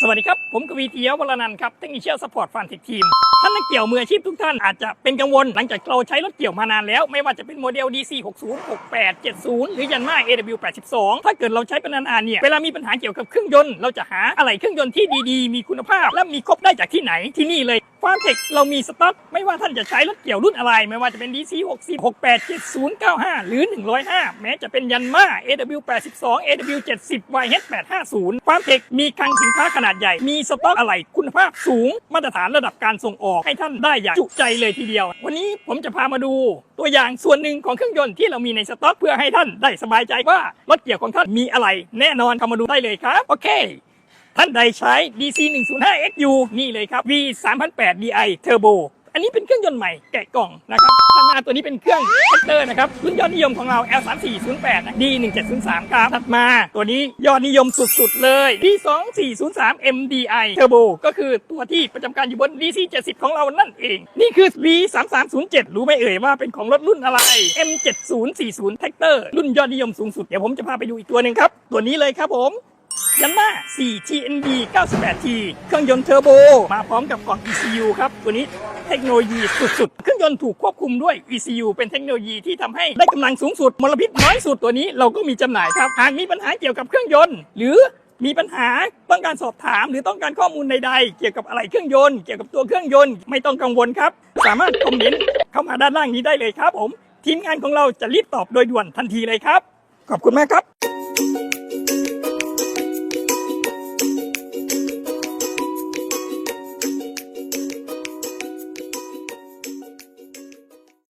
สวัสดีครับ ผมกวีเทียววรนันท์ครับเทคนิคเชียลสปอร์ตฟันเทคทีม ท่านนักเกี่ยวมืออาชีพทุกท่านอาจจะเป็นกังวลหลังจากเราใช้รถเกี่ยวมานานแล้ว ไม่ว่าจะเป็นโมเดล DC 60 68 70 หรือยันมา AW 82ถ้าเกิดเราใช้เป็นนานๆเนี่ย เวลามีปัญหาเกี่ยวกับเครื่องยนต์ เราจะหาอะไรเครื่องยนต์ที่ดีๆ มีคุณภาพ และมีครบได้จากที่ไหนที่นี่เลย ฟามเทคเรามีสต็อกไม่ว่าท่านจะใช้รถเกี่ยวรุ่นอะไร ไม่ว่าจะเป็น DC 60 68 70 95 หรือ 105 แม้จะเป็นยันมา AW 82 AW 70 YH 850ฟาร์มเทคมีคลังสินค้าขนาดใหญ่ มีสต็อกอะไหล่คุณภาพสูง มาตรฐานระดับการส่งออกให้ท่านได้อย่างจุใจเลยทีเดียว วันนี้ผมจะพามาดู ตัวอย่างส่วนหนึ่งของเครื่องยนต์ที่เรามีในสต็อกเพื่อให้ท่านได้สบายใจว่ารถเกี่ยวของท่านมีอะไร แน่นอนเข้ามาดูได้เลยครับโอเค ท่านใดใช้ DC 105 XU นี่เลยครับ V 3008 Di Turbo อันนี้เป็นเครื่องยนต์ใหม่แกะกล่องนะครับข้างหน้าตัวนี้เป็นเครื่องแท็กเตอร์นะครับรุ่นยอดนิยมของเรา L 3 4 0 8 D 1 7 0 3ครับถัดมา ตัวนี้ยอดนิยมสุดๆเลย D 2 4 0 3 MDI Turbo ก็คือตัวที่ประจำการอยู่บน DC 70 ของเรานั่นเอง นี่คือ V 3 3 0 7รู้ไหมเอ่ยว่าเป็นของรถรุ่นอะไร M 7 0 4 0 Tractor รุ่นยอดนิยมสูงสุดเดี๋ยวผมจะพาไปดูอีกตัวหนึ่งครับ ตัวนี้เลยครับผม ยันมา 4 TND 98T เครื่องยนต์เทอร์โบ มาพร้อมกับกล่อง ECU ครับ ตัวนี้เทคโนโลยีสุดๆ เครื่องยนต์ถูกควบคุมด้วย ECU เป็นเทคโนโลยีที่ทำให้ได้กำลังสูงสุด มลพิษน้อยสุดตัวนี้เราก็มีจำหน่ายครับ หากมีปัญหาเกี่ยวกับเครื่องยนต์ หรือมีปัญหาต้องการสอบถามหรือต้องการข้อมูลใดๆ เกี่ยวกับอะไรเครื่องยนต์ เกี่ยวกับตัวเครื่องยนต์ไม่ต้องกังวลครับ สามารถคอมเมนต์เข้ามาด้านล่างนี้ได้เลยครับผม ทีมงานของเราจะรีบตอบโดยด่วนทันทีเลยครับ ขอบคุณมากครับ